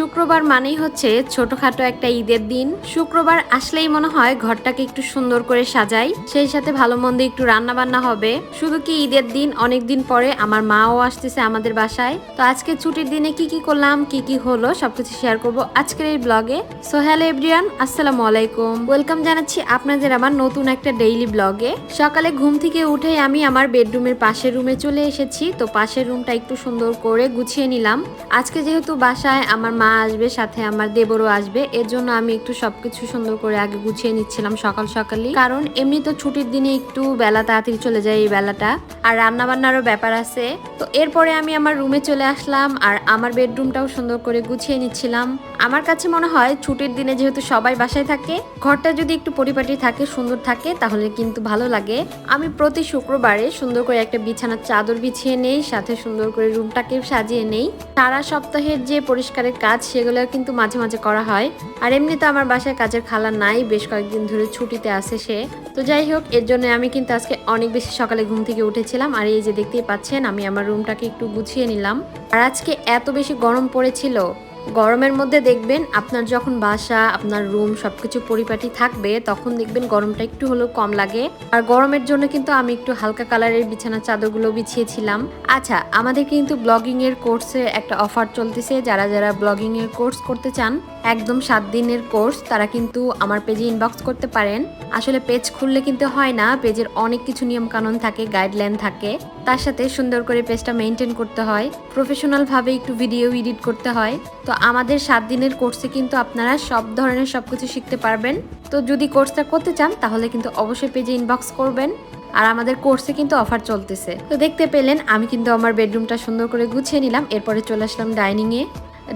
শুক্রবার মানেই হচ্ছে ছোটখাটো একটা ঈদের দিন। শুক্রবার আসলেই মনে হয় ঘরটাকে একটু সুন্দর করে সাজাই। সেই সাথে ভালো মন্দ একটু রান্না বান্না হবে। শুধু কি ঈদের দিন, অনেক দিন পরে আমার মাও আসতেছে আমাদের বাসায়। তো আজকে ছুটির দিনে কি কি করলাম, কি কি হলো, সবকিছু শেয়ার করব আজকের এই ব্লগে সো হ্যালো এভরিয়ান আসসালামু আলাইকুম। ওয়েলকাম জানাচ্ছি আপনাদের আমার নতুন একটা ডেইলি ব্লগে সকালে ঘুম থেকে উঠে আমি আমার বেডরুমের পাশের রুমে চলে এসেছি। তো পাশের রুমটা একটু সুন্দর করে গুছিয়ে নিলাম। আজকে যেহেতু বাসায় আমার মা আসবে, সাথে আমার দেবরও আসবে। এর জন্য আমি একটু সবকিছু সুন্দর করে আগে গুছিয়ে নিচ্ছিলাম সকাল সকালই। কারণ এমনি তো ছুটির দিনে একটু বেলা তাড়াতাড়ি চলে যায় এই বেলাটা। আর রান্না বান্নারও ব্যাপার আছে। তো এরপরে আমি আমার রুমে চলে আসলাম আর আমার বেডরুমটাও সুন্দর করে গুছিয়ে নিচ্ছিলাম। আমার কাছে মনে হয় ছুটির দিনে যেহেতু সবাই বাসায় থাকে, ঘরটা যদি একটু পরিপাটি থাকে, সুন্দর থাকে, তাহলে কিন্তু ভালো লাগে। আমি প্রতি শুক্রবারে সুন্দর করে একটা বিছানার চাদর বিছিয়ে নেই, সাথে সুন্দর করে রুমটাকে সাজিয়ে নেই। সারা সপ্তাহের যে পরিষ্কারের কাজ সেগুলো কিন্তু মাঝে মাঝে করা হয়। আর এমনি তো আমার বাসায় কাজের খালা নাই, বেশ কয়েকদিন ধরে ছুটিতে আসে সে। তো যাই হোক, এর জন্য আমি কিন্তু আজকে অনেক বেশি সকালে ঘুম থেকে উঠেছিলাম। আর এই যে দেখতেই পাচ্ছেন, আমি আমার রুমটাকে একটু গুছিয়ে নিলাম। আর আজকে এত বেশি গরম পড়েছিল গরমের মধ্যে দেখবেন আপনার যখন বাসা, আপনার রুম সবকিছু পরিপাটি থাকবে, তখন দেখবেন গরমটা একটু হলেও কম লাগে। আর গরমের জন্য কিন্তু আমি একটু হালকা কালারের বিছানা চাদরগুলো বিছিয়েছিলাম। আচ্ছা আমাদের কিন্তু ব্লগিং এর কোর্সে একটা অফার চলতেছে, যারা যারা ব্লগিং এর কোর্স করতে চান একদম সাত দিনের কোর্স, তারা কিন্তু আমার পেজে ইনবক্স করতে পারেন। আসলে পেজ খুললে কিন্তু হয় না পেজের অনেক কিছু নিয়ম কানুন থাকে গাইডলাইন থাকে। তার সাথে সুন্দর করে পেজটা মেনটেন করতে হয়। প্রফেশনাল ভাবে একটু ভিডিও এডিট করতে হয়। তো আমাদের সাত দিনের কোর্সে কিন্তু আপনারা সব ধরনের সবকিছু শিখতে পারবেন। তো যদি কোর্সটা করতে চান, তাহলে কিন্তু অবশ্যই পেজে ইনবক্স করবেন। আর আমাদের কোর্সে কিন্তু অফার চলতেছে। তো দেখতে পেলেন, আমি কিন্তু আমার বেডরুমটা সুন্দর করে গুছিয়ে নিলাম। এরপরে চলে আসলাম ডাইনিংয়ে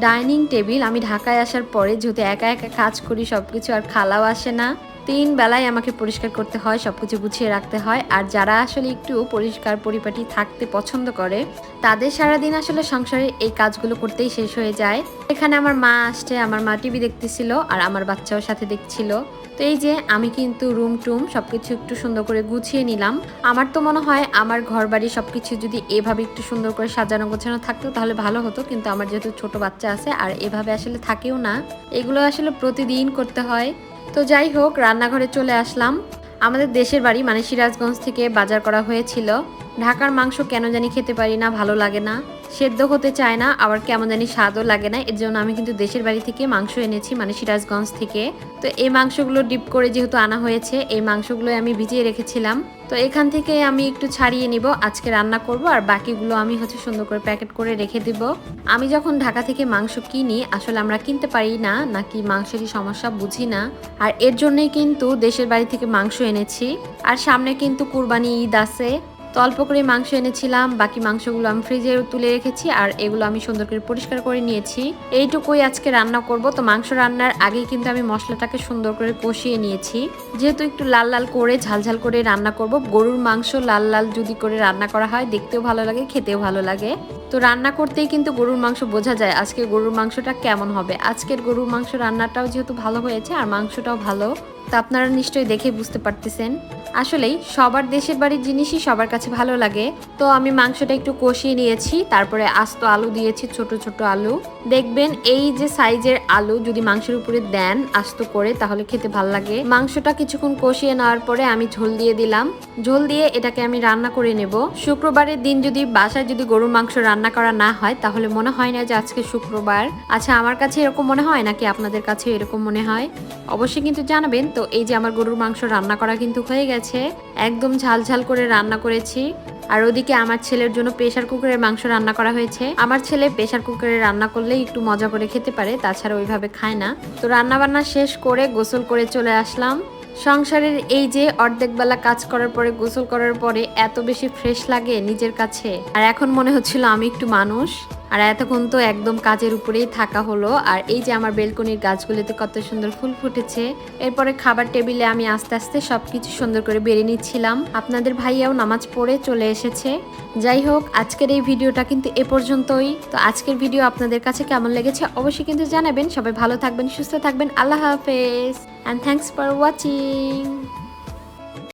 ডাইনিং টেবিল, আমি ঢাকায় আসার পরে যেহেতু একা একা কাজ করি সব কিছু আর খালাও আসে না। তিন বেলায় আমাকে পরিষ্কার করতে হয় সব কিছু গুছিয়ে রাখতে হয়। আর যারা আসলে একটু পরিষ্কার পরিপাটি থাকতে পছন্দ করে, তাদের সারাদিন আসলে সংসারে এই কাজগুলো করতেই শেষ হয়ে যায়। এখানে আমার মা আসছে, আমার মা টিভি দেখতেছিল আর আমার বাচ্চাও সাথে দেখছিল। তো এই যে আমি কিন্তু রুম টুম সবকিছু একটু সুন্দর করে গুছিয়ে নিলাম। আমার তো মনে হয় আমার ঘর বাড়ি সবকিছু যদি এভাবে একটু সুন্দর করে সাজানো গোছানো থাকতো তাহলে ভালো হতো, কিন্তু আমার যেহেতু ছোট বাচ্চা আছে আর এভাবে আসলে থাকেও না। এগুলো আসলে প্রতিদিন করতে হয়। তো যাই হোক, রান্নাঘরে চলে আসলাম। আমাদের দেশের বাড়ি মানে সিরাজগঞ্জ থেকে বাজার করা হয়েছিল। ঢাকার মাংস কেন জানি খেতে পারি না, ভালো লাগে না। সেদ্ধ হতে চায় না, আবার কেমন জানি স্বাদও লাগে না। এর জন্য আমি কিন্তু দেশের বাড়ি থেকে মাংস এনেছি মানে সিরাজগঞ্জ থেকে। তো এই মাংসগুলো ডিপ করে যেহেতু আনা হয়েছে, এই মাংসগুলো আমি ভিজিয়ে রেখেছিলাম। তো এখান থেকে আমি একটু ছাড়িয়ে নিব, আজকে রান্না করব, আর বাকিগুলো আমি হচ্ছে সুন্দর করে প্যাকেট করে রেখে দিব। আমি যখন ঢাকা থেকে মাংস কিনি, আসলে আমরা কিনতে পারি না, নাকি মাংসেরই সমস্যা বুঝি না। আর এর জন্যই কিন্তু দেশের বাড়ি থেকে মাংস এনেছি। আর সামনে কিন্তু কুরবানি ঈদ আছে তো অল্প করে মাংস এনেছিলাম, বাকি মাংসগুলো আমি ফ্রিজে তুলে রেখেছি আর এগুলো আমি সুন্দর করে পরিষ্কার করে নিয়েছি। এইটুকুই আজকে রান্না করব, তো মাংস রান্নার আগে কিন্তু আমি মশলাটাকে সুন্দর করে কষিয়ে নিয়েছি। যেহেতু একটু লাল লাল করে ঝালঝাল করে রান্না করব, গরুর মাংস লাল লাল যদি করে রান্না করা হয়, দেখতেও ভালো লাগে, খেতেও ভালো লাগে। তো রান্না করতেই কিন্তু গরুর মাংস বোঝা যায় আজকে গরুর মাংসটা কেমন হবে। আজকের গরুর মাংস রান্নাটাও যেহেতু ভালো হয়েছে আর মাংসটাও ভালো, তা আপনারা নিশ্চয়ই দেখে বুঝতে পারতেছেন। আসলেই সবার দেশের বাড়ির জিনিসই সবার কাছে ভালো লাগে। তো আমি মাংসটা একটু কষিয়ে নিয়েছি, তারপরে আস্ত আলু দিয়েছি, ছোট ছোট আলু। দেখবেন এই যে সাইজের আলু যদি মাংসের উপরে দেন আস্ত করে, তাহলে খেতে ভালো লাগে। মাংসটা কিছুক্ষণ কষিয়ে নেওয়ার পরে আমি ঝোল দিয়ে দিলাম। ঝোল দিয়ে এটাকে আমি রান্না করে নেব। শুক্রবারের দিন যদি বাসায় যদি গরুর মাংস রান্না করা না হয়, তাহলে মনে হয় না যে আজকে শুক্রবার। আচ্ছা আমার কাছে এরকম মনে হয় নাকি আপনাদের কাছে এরকম মনে হয়? অবশ্যই কিন্তু জানাবেন। তো এই যে আমার গরুর মাংস রান্না করা কিন্তু হয়ে গেছে। একদম ঝাল ঝাল করে রান্না করেছি। আর ওদিকে আমার ছেলের জন্য প্রেশার কুকারের মাংস রান্না করা হয়েছে। আমার ছেলে প্রেশার কুকারে রান্না করলে একটু মজা করে খেতে পারে, তাছাড়া ওইভাবে খায় না। তো রান্না বান্না শেষ করে গোসল করে চলে আসলাম। সংসারের এই যে অর্ধেক বেলা কাজ করার পরে, গোসল করার পরে এত বেশি ফ্রেশ লাগে নিজের কাছে। আর এখন মনে হচ্ছিল আমি একটু মানুষ। আর এতক্ষণ তো একদম কাজের উপরেই থাকা হলো। আর এই যে আমার বেলকনির গাছগুলিতে কত সুন্দর ফুল ফুটেছে, এরপরে খাবার টেবিলে আমি আস্তে আস্তে সবকিছু সুন্দর করে বেড়ে নিচ্ছিলাম। আপনাদের ভাইয়াও নামাজ পড়ে চলে এসেছে। যাই হোক, আজকের এই ভিডিওটা কিন্তু এ পর্যন্তই। তো আজকের ভিডিও আপনাদের কাছে কেমন লেগেছে অবশ্যই কিন্তু জানাবেন। সবাই ভালো থাকবেন, সুস্থ থাকবেন। আল্লাহ হাফেজ। And thanks for watching